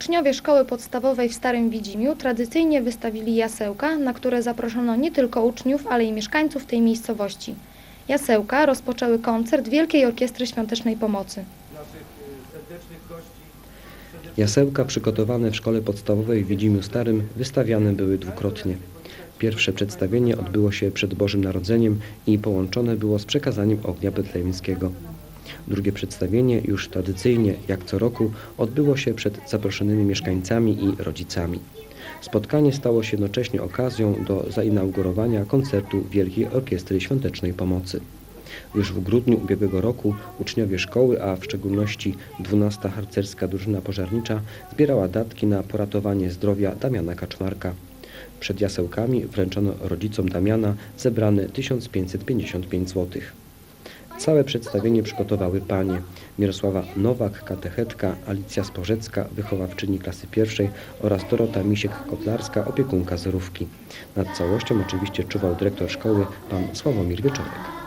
Uczniowie szkoły podstawowej w Starym Widzimiu tradycyjnie wystawili jasełka, na które zaproszono nie tylko uczniów, ale i mieszkańców tej miejscowości. Jasełka rozpoczęły koncert Wielkiej Orkiestry Świątecznej Pomocy. Jasełka przygotowane w szkole podstawowej w Widzimiu Starym wystawiane były dwukrotnie. Pierwsze przedstawienie odbyło się przed Bożym Narodzeniem i połączone było z przekazaniem ognia betlejemskiego. Drugie przedstawienie, już tradycyjnie, jak co roku, odbyło się przed zaproszonymi mieszkańcami i rodzicami. Spotkanie stało się jednocześnie okazją do zainaugurowania koncertu Wielkiej Orkiestry Świątecznej Pomocy. Już w grudniu ubiegłego roku uczniowie szkoły, a w szczególności 12 harcerska drużyna pożarnicza zbierała datki na poratowanie zdrowia Damiana Kaczmarka. Przed jasełkami wręczono rodzicom Damiana zebrane 1555 zł. Całe przedstawienie przygotowały panie Mirosława Nowak, katechetka, Alicja Sporzecka, wychowawczyni klasy pierwszej oraz Dorota Misiek-Kotlarska, opiekunka zerówki. Nad całością oczywiście czuwał dyrektor szkoły, pan Sławomir Wieczorek.